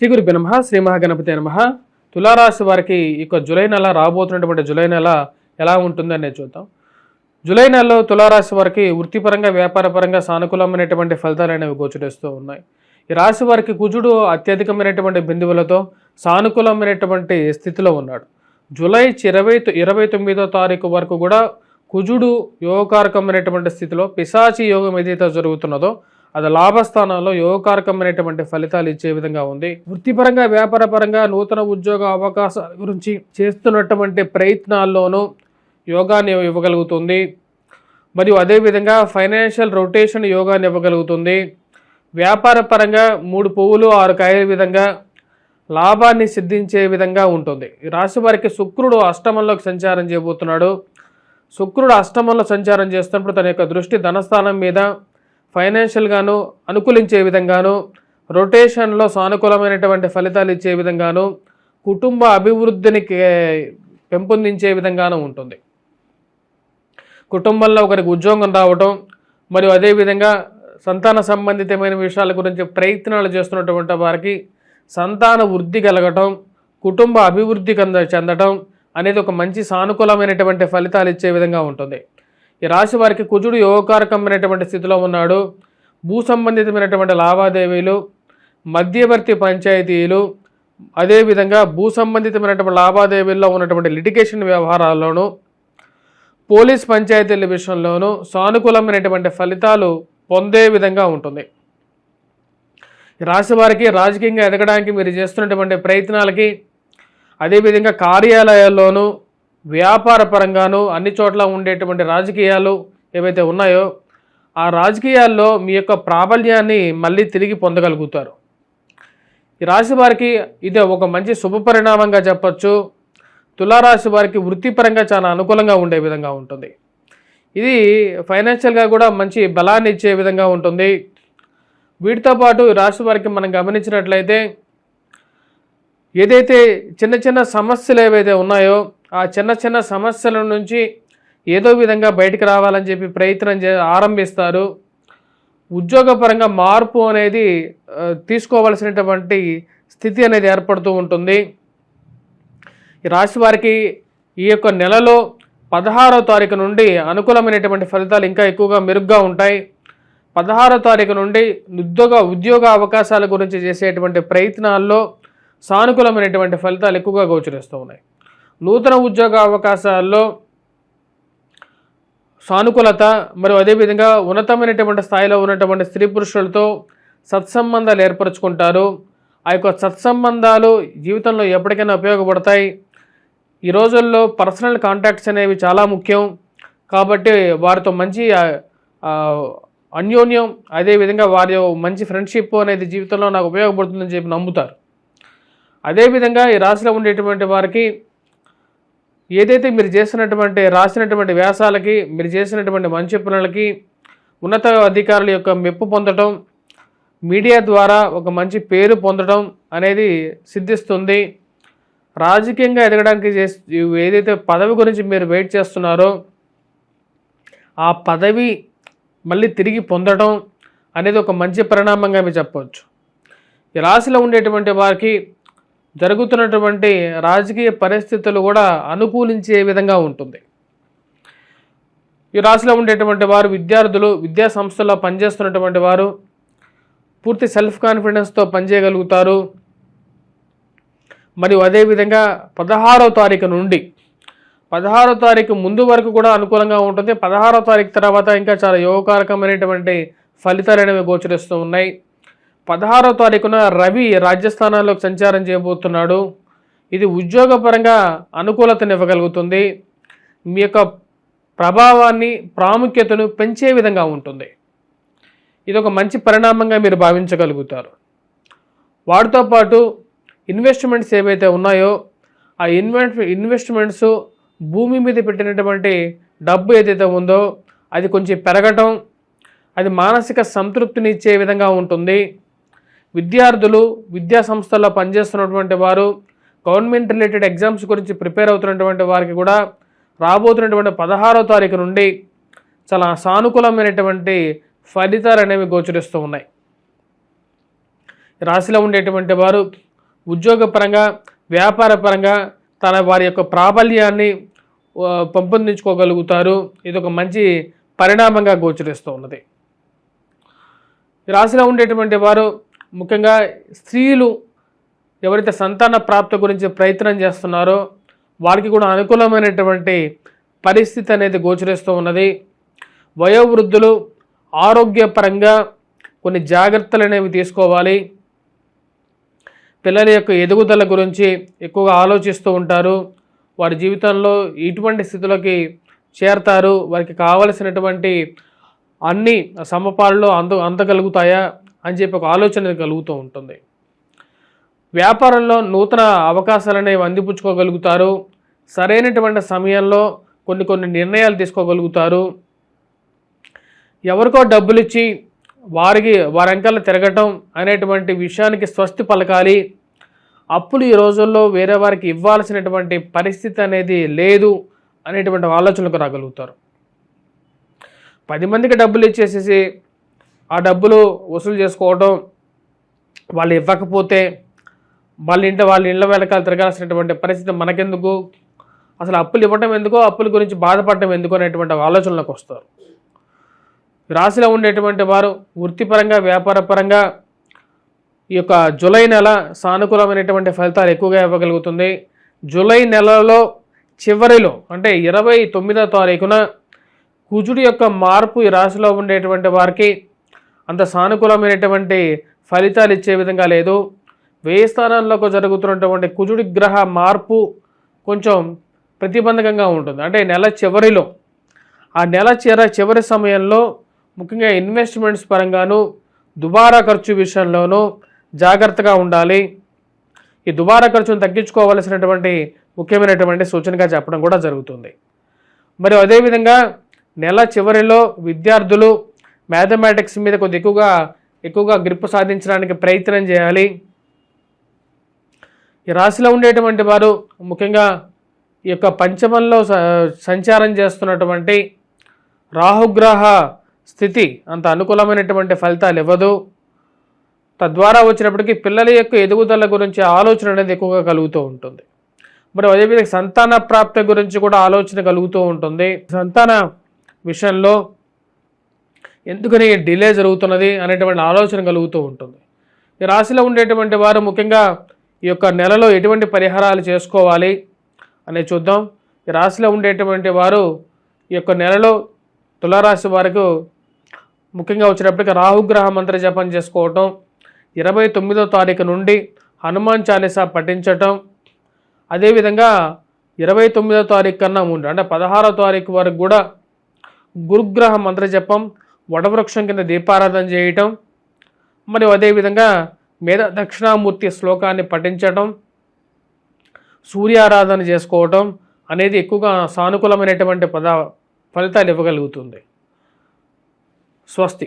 శ్రీ గురు నమ శ్రీ మహాగణపతి నమ. తులారాశి వారికి ఇక జూలై నెల రాబోతున్నటువంటి జూలై నెల ఎలా ఉంటుందనే చూద్దాం. జూలై నెలలో తులారాశి వారికి వృత్తిపరంగా వ్యాపారపరంగా సానుకూలమైనటువంటి ఫలితాలు అనేవి గోచరిస్తూ ఉన్నాయి. ఈ రాశి వారికి కుజుడు అత్యధికమైనటువంటి బిందువులతో సానుకూలమైనటువంటి స్థితిలో ఉన్నాడు. జూలై ఇరవై ఇరవై తొమ్మిదో తారీఖు వరకు కూడా కుజుడు యోగకారకమైనటువంటి స్థితిలో పిశాచి యోగం ఏదైతే జరుగుతున్నదో అది లాభస్థానాల్లో యోగకారకమైనటువంటి ఫలితాలు ఇచ్చే విధంగా ఉంది. వృత్తిపరంగా వ్యాపారపరంగా నూతన ఉద్యోగ అవకాశాల గురించి చేస్తున్నటువంటి ప్రయత్నాల్లోనూ యోగాన్ని ఇవ్వగలుగుతుంది. మరియు అదేవిధంగా ఫైనాన్షియల్ రొటేషన్ యోగాన్ని ఇవ్వగలుగుతుంది. వ్యాపార పరంగా మూడు పువ్వులు ఆరు కాయల విధంగా లాభాన్ని సిద్ధించే విధంగా ఉంటుంది. ఈ రాశి వారికి శుక్రుడు అష్టమంలోకి సంచారం చేయబోతున్నాడు. శుక్రుడు అష్టమంలో సంచారం చేస్తున్నప్పుడు తన యొక్క దృష్టి ధనస్థానం మీద ఫైనాన్షియల్గాను అనుకూలించే విధంగాను రొటేషన్లో సానుకూలమైనటువంటి ఫలితాలు ఇచ్చే విధంగాను కుటుంబ అభివృద్ధిని పెంపొందించే విధంగాను ఉంటుంది. కుటుంబంలో ఒకరికి ఉద్యోగం రావటం మరియు అదేవిధంగా సంతాన సంబంధితమైన విషయాల గురించి ప్రయత్నాలు చేస్తున్నటువంటి వారికి సంతాన వృద్ధి కలగటం కుటుంబ అభివృద్ధి కంద చెందటం అనేది ఒక మంచి సానుకూలమైనటువంటి ఫలితాలు ఇచ్చే విధంగా ఉంటుంది. ఈ రాశి వారికి కుజుడు యోగకారకమైనటువంటి స్థితిలో ఉన్నాడు. భూ సంబంధితమైనటువంటి లావాదేవీలు మధ్యవర్తి పంచాయతీలు అదేవిధంగా భూ సంబంధితమైనటువంటి లావాదేవీల్లో ఉన్నటువంటి లిటిగేషన్ వ్యవహారాల్లోనూ పోలీస్ పంచాయతీల విషయంలోనూ సానుకూలమైనటువంటి ఫలితాలు పొందే విధంగా ఉంటుంది. ఈ రాశి వారికి రాజకీయంగా ఎదగడానికి మీరు చేస్తున్నటువంటి ప్రయత్నాలకి అదేవిధంగా కార్యాలయాల్లోనూ వ్యాపార పరంగాను అన్ని చోట్ల ఉండేటువంటి రాజకీయాలు ఏవైతే ఉన్నాయో ఆ రాజకీయాల్లో మీ యొక్క ప్రాబల్యాన్ని మళ్ళీ తిరిగి పొందగలుగుతారు. ఈ రాశి వారికి ఇది ఒక మంచి శుభ పరిణామంగా చెప్పచ్చు. తులారాశి వారికి వృత్తిపరంగా చాలా అనుకూలంగా ఉండే విధంగా ఉంటుంది. ఇది ఫైనాన్షియల్గా కూడా మంచి బలాన్ని ఇచ్చే విధంగా ఉంటుంది. వీటితో పాటు ఈ రాశి వారికి మనం గమనించినట్లయితే ఏదైతే చిన్న చిన్న సమస్యలు ఏవైతే ఉన్నాయో ఆ చిన్న చిన్న సమస్యల నుంచి ఏదో విధంగా బయటికి రావాలని చెప్పి ప్రయత్నం చే ఆరంభిస్తారు. ఉద్యోగపరంగా మార్పు అనేది తీసుకోవలసినటువంటి తీసుకోవాల్సినటువంటి స్థితి అనేది ఏర్పడుతూ ఉంటుంది. ఈ రాశి వారికి ఈ యొక్క నెలలో పదహారో తారీఖు నుండి అనుకూలమైనటువంటి ఫలితాలు ఇంకా ఎక్కువగా మెరుగ్గా ఉంటాయి. పదహారో తారీఖు నుండి ఉద్యోగ ఉద్యోగ అవకాశాల గురించి చేసేటువంటి ప్రయత్నాల్లో సానుకూలమైనటువంటి ఫలితాలు ఎక్కువగా గోచరిస్తూ ఉన్నాయి. నూతన ఉద్యోగ అవకాశాల్లో సానుకూలత మరియు అదేవిధంగా ఉన్నతమైనటువంటి స్థాయిలో ఉన్నటువంటి స్త్రీ పురుషులతో సత్సంబంధాలు ఏర్పరచుకుంటారు. ఆ యొక్క సత్సంబంధాలు జీవితంలో ఎప్పటికైనా ఉపయోగపడతాయి. ఈ రోజుల్లో పర్సనల్ కాంటాక్ట్స్ అనేవి చాలా ముఖ్యం. కాబట్టి వారితో మంచి అన్యోన్యం అదేవిధంగా వారి మంచి ఫ్రెండ్షిప్ అనేది జీవితంలో నాకు ఉపయోగపడుతుందని చెప్పి నమ్ముతారు. అదేవిధంగా ఈ రాశిలో ఉండేటువంటి వారికి ఏదైతే మీరు చేసినటువంటి రాసినటువంటి వ్యాసాలకి మీరు చేసినటువంటి మంచి పనులకి ఉన్నత అధికారుల యొక్క మెప్పు పొందటం మీడియా ద్వారా ఒక మంచి పేరు పొందడం అనేది సిద్ధిస్తుంది. రాజకీయంగా ఎదగడానికి చేసి ఏదైతే పదవి గురించి మీరు వెయిట్ చేస్తున్నారో ఆ పదవి మళ్ళీ తిరిగి పొందడం అనేది ఒక మంచి పరిణామంగా మీరు చెప్పవచ్చు. ఈ రాశిలో ఉండేటువంటి వారికి జరుగుతున్నటువంటి రాజకీయ పరిస్థితులు కూడా అనుకూలించే విధంగా ఉంటుంది. ఈ రాశిలో ఉండేటువంటి వారు విద్యార్థులు విద్యా సంస్థల్లో పనిచేస్తున్నటువంటి వారు పూర్తి సెల్ఫ్ కాన్ఫిడెన్స్తో పనిచేయగలుగుతారు. మరియు అదేవిధంగా పదహారో తారీఖు నుండి పదహారో తారీఖు ముందు వరకు కూడా అనుకూలంగా ఉంటుంది. పదహారో తారీఖు తర్వాత ఇంకా చాలా యోగకారకమైనటువంటి ఫలితాలు అనేవి గోచరిస్తూ ఉన్నాయి. పదహారో తారీఖున రవి రాజస్థానాల్లోకి సంచారం చేయబోతున్నాడు. ఇది ఉద్యోగపరంగా అనుకూలతను ఇవ్వగలుగుతుంది మీ యొక్క ప్రభావాన్ని ప్రాముఖ్యతను పెంచే విధంగా ఉంటుంది. ఇది ఒక మంచి పరిణామంగా మీరు భావించగలుగుతారు. వాటితో పాటు ఇన్వెస్ట్మెంట్స్ ఏవైతే ఉన్నాయో ఆ ఇన్వెస్ట్ ఇన్వెస్ట్మెంట్స్ భూమి మీద పెట్టినటువంటి డబ్బు ఏదైతే ఉందో అది కొంచెం పెరగటం అది మానసిక సంతృప్తిని ఇచ్చే విధంగా ఉంటుంది. విద్యార్థులు విద్యా సంస్థల్లో పనిచేస్తున్నటువంటి వారు గవర్నమెంట్ రిలేటెడ్ ఎగ్జామ్స్ గురించి ప్రిపేర్ అవుతున్నటువంటి వారికి కూడా రాబోతున్నటువంటి పదహారో తారీఖు నుండి చాలా సానుకూలమైనటువంటి ఫలితాలు అనేవి గోచరిస్తూ ఉన్నాయి. రాశిలో ఉండేటువంటి వారు ఉద్యోగపరంగా వ్యాపారపరంగా తన వారి యొక్క ప్రాబల్యాన్ని పంపొందించుకోగలుగుతారు పెంపొందించుకోగలుగుతారు. ఇది ఒక మంచి పరిణామంగా గోచరిస్తూ ఉన్నది. రాశిలో ఉండేటువంటి వారు ముఖ్యంగా స్త్రీలు ఎవరైతే సంతాన ప్రాప్తి గురించి ప్రయత్నం చేస్తున్నారో వారికి కూడా అనుకూలమైనటువంటి పరిస్థితి అనేది గోచరిస్తూ ఉన్నది. వయోవృద్ధులు ఆరోగ్యపరంగా కొన్ని జాగ్రత్తలు అనేవి తీసుకోవాలి. పిల్లల యొక్క ఎదుగుదల గురించి ఎక్కువగా ఆలోచిస్తూ ఉంటారు. వారి జీవితంలో ఇటువంటి స్థితిలోకి చేరతారు. వారికి కావలసినటువంటి అన్ని సమపాల్లో అంద అందగలుగుతాయా? అని చెప్పి ఒక ఆలోచన కలుగుతూ ఉంటుంది. వ్యాపారంలో నూతన అవకాశాలు అనేవి అందిపుచ్చుకోగలుగుతారు. సరైనటువంటి సమయంలో కొన్ని కొన్ని నిర్ణయాలు తీసుకోగలుగుతారు. ఎవరికో డబ్బులు ఇచ్చి వారికి వారంకల తిరగటం అనేటువంటి విషయానికి స్వస్తి పలకాలి. అప్పులు ఈ రోజుల్లో వేరే వారికి ఇవ్వాల్సినటువంటి పరిస్థితి అనేది లేదు అనేటువంటి ఆలోచనలకు రాగలుగుతారు. పది మందికి డబ్బులు ఇచ్చేసేసి ఆ డబ్బులు వసూలు చేసుకోవడం వాళ్ళు ఇవ్వకపోతే వాళ్ళ ఇంట వాళ్ళ ఇళ్ళ వెనకాల తిరగాల్సినటువంటి పరిస్థితి మనకెందుకు? అసలు అప్పులు ఇవ్వటం ఎందుకో? అప్పుల గురించి బాధపడటం ఎందుకు అనేటువంటి ఆలోచనలకు వస్తారు. రాశిలో ఉండేటువంటి వారు వృత్తిపరంగా వ్యాపారపరంగా ఈ యొక్క జూలై నెల సానుకూలమైనటువంటి ఫలితాలు ఎక్కువగా ఇవ్వగలుగుతుంది. జూలై నెలలో చివరిలో అంటే ఇరవై తొమ్మిదో తారీఖున కుజుడి యొక్క మార్పు ఈ రాశిలో ఉండేటువంటి వారికి అంత సానుకూలమైనటువంటి ఫలితాలు ఇచ్చే విధంగా లేదు. వ్యయ స్థానాల్లోకి జరుగుతున్నటువంటి కుజుడి గ్రహ మార్పు కొంచెం ప్రతిబంధకంగా ఉంటుంది. అంటే నెల చివరిలో ఆ నెల చివరి చివరి సమయంలో ముఖ్యంగా ఇన్వెస్ట్మెంట్స్ పరంగాను దుబారా ఖర్చు విషయంలోనూ జాగ్రత్తగా ఉండాలి. ఈ దుబారా ఖర్చును తగ్గించుకోవలసినటువంటి ముఖ్యమైనటువంటి సూచనగా చెప్పడం కూడా జరుగుతుంది. మరి అదేవిధంగా నెల చివరిలో విద్యార్థులు మ్యాథమెటిక్స్ మీద కొద్ది ఎక్కువగా ఎక్కువగా గ్రిప్ సాధించడానికి ప్రయత్నం చేయాలి. ఈ రాశిలో ఉండేటువంటి వారు ముఖ్యంగా ఈ యొక్క పంచమంలో స- సంచారం చేస్తున్నటువంటి రాహుగ్రహ స్థితి అంత అనుకూలమైనటువంటి ఫలితాలు ఇవ్వదు. తద్వారా వచ్చినప్పటికీ పిల్లల యొక్క ఎదుగుదల గురించి ఆలోచన అనేది ఎక్కువగా కలుగుతూ ఉంటుంది. మరి అదేవిధంగా సంతాన ప్రాప్తి గురించి కూడా ఆలోచన కలుగుతూ ఉంటుంది. సంతాన విషయంలో ఎందుకని డిలే జరుగుతున్నది అనేటువంటి ఆలోచన కలుగుతూ ఉంటుంది. ఈ రాశిలో ఉండేటువంటి వారు ముఖ్యంగా ఈ యొక్క నెలలో ఎటువంటి పరిహారాలు చేసుకోవాలి అనేది చూద్దాం. ఈ రాశిలో ఉండేటువంటి వారు ఈ యొక్క నెలలో తులారాశి వారికి ముఖ్యంగా వచ్చినప్పటికీ రాహుగ్రహ మంత్ర జపం చేసుకోవటం ఇరవై తొమ్మిదో తారీఖు నుండి హనుమాన్ చాలీసా పఠించటం అదేవిధంగా ఇరవై తొమ్మిదో తారీఖు కన్నా ముందు అంటే పదహారో తారీఖు వరకు కూడా గురుగ్రహ మంత్ర జపం వటవృక్షం కింద దీపారాధన చేయటం మరియు అదేవిధంగా మేధ దక్షిణామూర్తి శ్లోకాన్ని పఠించటం సూర్యారాధన చేసుకోవటం అనేది ఎక్కువగా సానుకూలమైనటువంటి పద ఫలితాలు ఇవ్వగలుగుతుంది. స్వస్తి.